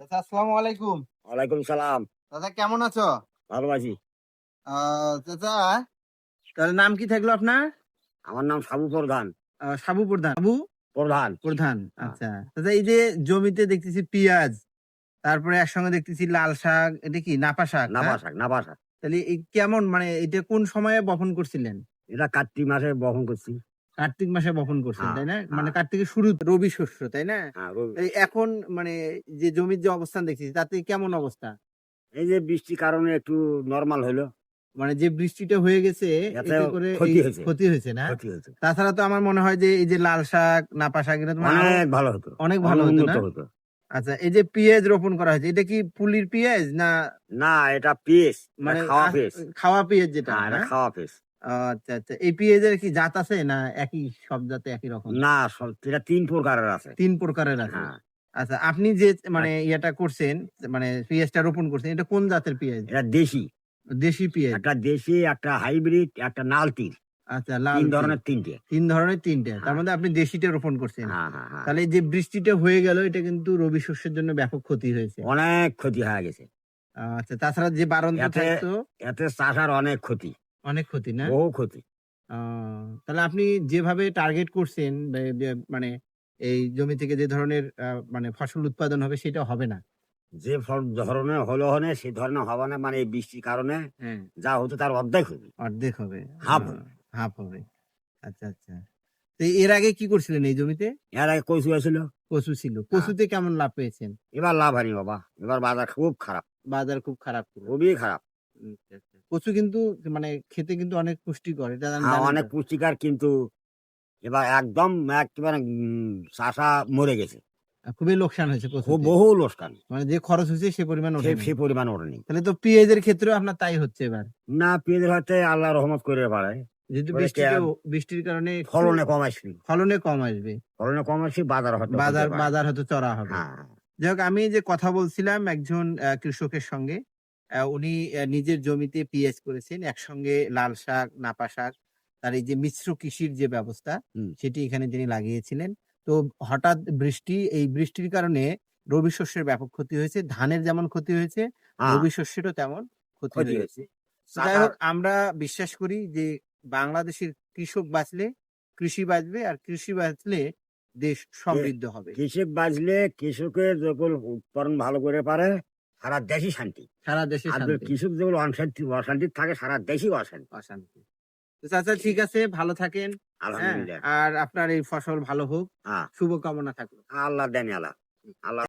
চাচা আসসালামু আলাইকুম। ওয়ালাইকুম সালাম। চাচা কেমন আছো? ভালো আছি। চাচা তাহলে নাম কি থাকল আপনার? আমার নাম সাবু প্রধান। সাবু প্রধান। সাবু প্রধান। প্রধান হ্যাঁ। আচ্ছা। চাচা এই যে জমিতে দেখতেছি পেঁয়াজ তারপরে একসঙ্গে দেখতেছি লাল শাক এটা কি নাপা শাক হ্যাঁ? শাক নাবা শাক। তাহলে এই কেমন মানে এটা কোন সময়ে বপন করছিলেন? এটা কার্তিক মাসে বহন করছি। কার্তিক মাসে বপন করছেন হ্যাঁ, তাই না? হ্যাঁ। মানে কার্তিকের শুরু রবি শস্য তাই না? হ্যাঁ, এখন মানে যে জমির যে অবস্থান দেখছি তাতে কেমন অবস্থা? এই যে বৃষ্টির কারণে একটু নর্মাল হলো মানে যে বৃষ্টিটা হয়ে গেছে এতে করে ক্ষতি হয়েছে। না? তাছাড়া তো আমার মনে হয় যে এই যে লাল শাক নাপা শাক এটা অনেক ভালো হতো। অনেক ভালো হতো না? আচ্ছা এই যে পেঁয়াজ রোপণ করা হয়েছে এটা কি পুলির পেঁয়াজ না না এটা পেস মানে মানে খাওয়া পেস খাওয়া পেঁয়াজ যেটা? খাওয়া পেস আচ্ছা আচ্ছা। এই পেঁয়াজের কি জাত আছে না একই সব জাতে একই রকম? না এটা তিন প্রকারের আছে। তিন প্রকারের আছে? হ্যাঁ। আচ্ছা আপনি যে মানে ইয়েটা করছেন মানে পেঁয়াজটা রোপণ করছেন এটা কোন জাতের পেঁয়াজ? এটা দেশি। দেশি পেঁয়াজ। একটা দেশি একটা হাইব্রিড একটা নালতির। আচ্ছা লাল তিন ধরনের তিনটে। তিন ধরনের তিনটে। তার হ্যাঁ। মধ্যে আপনি দেশিটা রোপণ করছেন। হ্যাঁ তাহলে যে বৃষ্টিটা হয়ে গেল এটা কিন্তু রবি শস্যের জন্য ব্যাপক ক্ষতি হয়েছে। অনেক ক্ষতি হয়ে গেছে। আচ্ছা তাছাড়া যে বারণ থাকতো এতে চাষার অনেক ক্ষতি। অনেক ক্ষতি না? বহু ক্ষতি। তাহলে আপনি যেভাবে টার্গেট করছেন মানে এই জমি থেকে যে ধরনের মানে ফসল উৎপাদন হবে সেটা হবে না? যে ধরনের হলো হনে সে ধরনের হবে না। মানে বৃষ্টির কারণে হ্যাঁ। যা হতো তার অর্ধেক হবে। অর্ধেক হবে। হাফ হবে। হাফ হবে। আচ্ছা আচ্ছা। তো এর আগে কি করছিলেন এই জমিতে? এর আগে কচু হয়েছিল। কচু ছিল। হ্যাঁ। কচুতে কেমন লাভ পেয়েছেন? এবার লাভ হয়নি বাবা। এবার বাজার খুব খারাপ। বাজার খুব খারাপ ছিল। খুবই খারাপ। আচ্ছা, আচ্ছা। কচু কিন্তু মানে খেতে কিন্তু অনেক পুষ্টিকর এটা জানেন হ্যাঁ, জানেন অনেক তো? পুষ্টিকার কিন্তু এবার একদম একেবারে উম, চাষা মরে গেছে। খুবই লোকসান হয়েছে খুব বহু লোকসান। মানে যে খরচ হয়েছে সে পরিমাণ সে ওঠেনি। সে পরিমাণ ওঠেনি। তাহলে তো পেঁয়াজের ক্ষেত্রেও আপনার তাই হচ্ছে এবার। না পেঁয়াজের হাতে আল্লাহ রহমত করে পারে। যেহেতু বৃষ্টিতে বৃষ্টির কারণে একটু ফলনে কম আসবে। ফলনে কম আসবে। ফলনে কম আসবে বাজার হয়তো বাজার হতে পারে। বাজার হয়তো চড়া হবে। হ্যাঁ। যাই হোক আমি যে কথা বলছিলাম একজন আহ, কৃষকের সঙ্গে উনি নিজের জমিতে পেঁয়াজ করেছেন একসঙ্গে লাল শাক নাপা শাক তার এই যে মিশ্র কৃষির যে ব্যবস্থা সেটি এখানে তিনি লাগিয়েছিলেন। তো হঠাৎ বৃষ্টি এই বৃষ্টির কারণে রবি শস্যের ব্যাপক ক্ষতি হয়েছে ধানের যেমন ক্ষতি হয়েছে হ্যাঁ, রবি শস্যেরও তেমন ক্ষতি হয়েছে। যাই হোক আমরা বিশ্বাস করি যে বাংলাদেশের কৃষক বাঁচলে কৃষি বাঁচবে আর কৃষি বাঁচলে দেশ সমৃদ্ধ হবে। কৃষক বাঁচলে কৃষকের যখন উৎপাদন ভালো করে পারে সারা দেশই শান্তি। সারা দেশে আর কৃষক যখন অশান্তি অশান্তি থাকে সারা দেশই অশান্তি। অশান্তি। তো চাচা ঠিক আছে ভালো থাকেন হ্যাঁ? আর আপনার এই ফসল ভালো হোক। হ্যাঁ। শুভকামনা থাকল। আল্লাহ দেন আল্লাহ। আল্লাহ